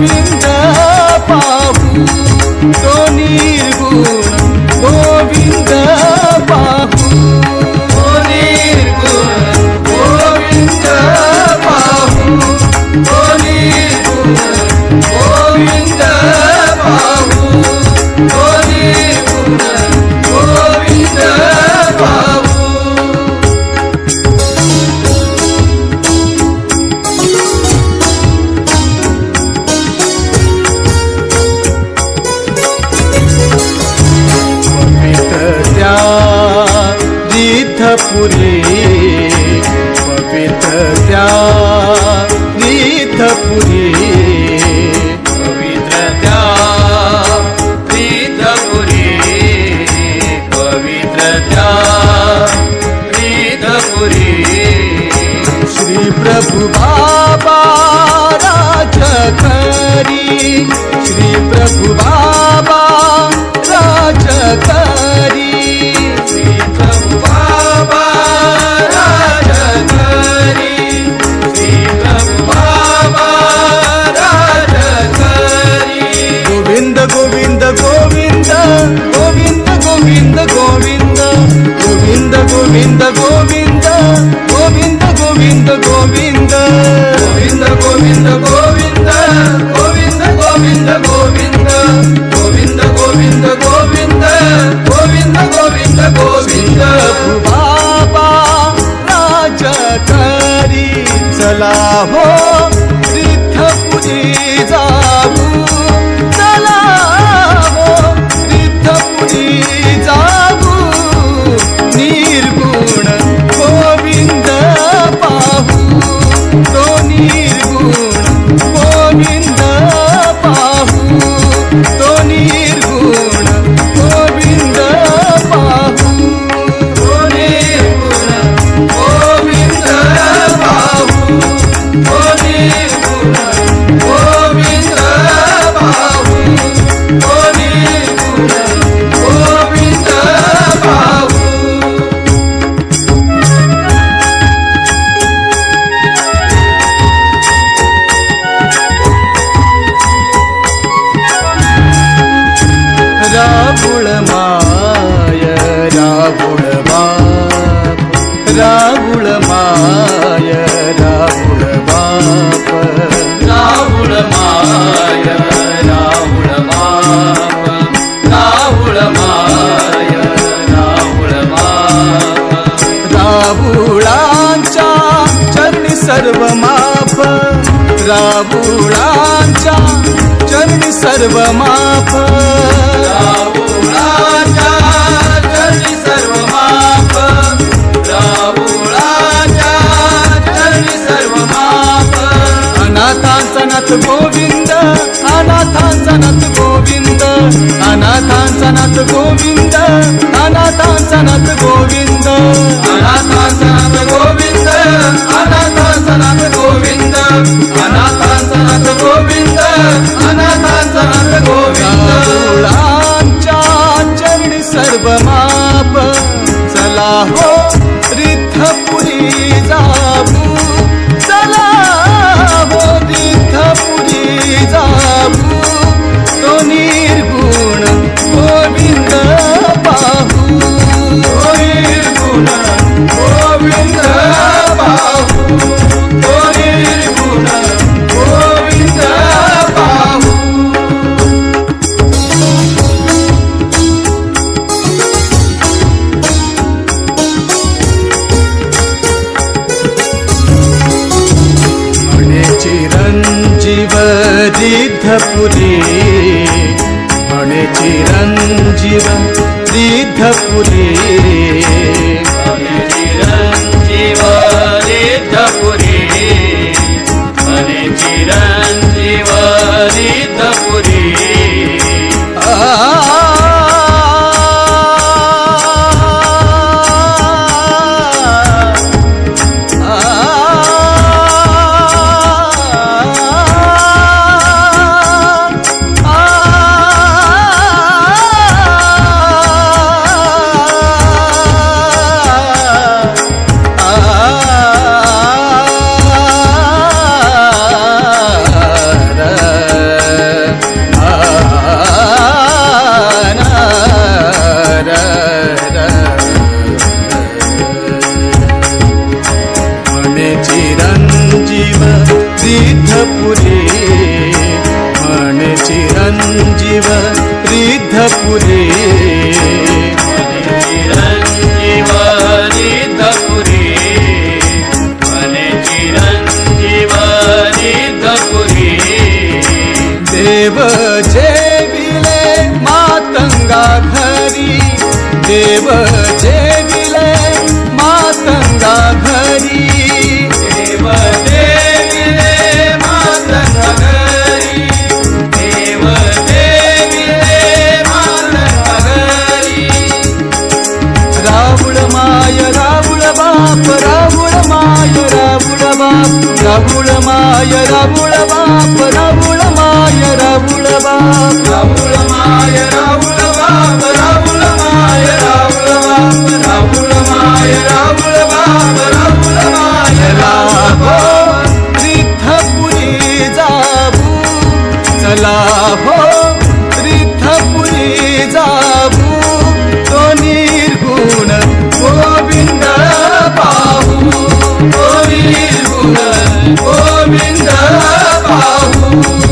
గోవింద బాబు తో నిర్గుణం గోవింద బాబు తో నిర్గుణం గోవింద బాబు తో నిర్గుణం पु पवित्रीतपुरे पवितजा पीतपुरे पवितजा नीतपुरे श्रीप्रभु बाबराधरी la voz राबुळांच्या चरणी सर्व माफ राबुळांच्या चरणी सर्व माफ गोविंद अनाथांचा नाथ गोविंद अनाथांचा नाथ गोविंद. पुरी म्हणे चिरंजीव सिद्ध पुरी தேவன் Thank you.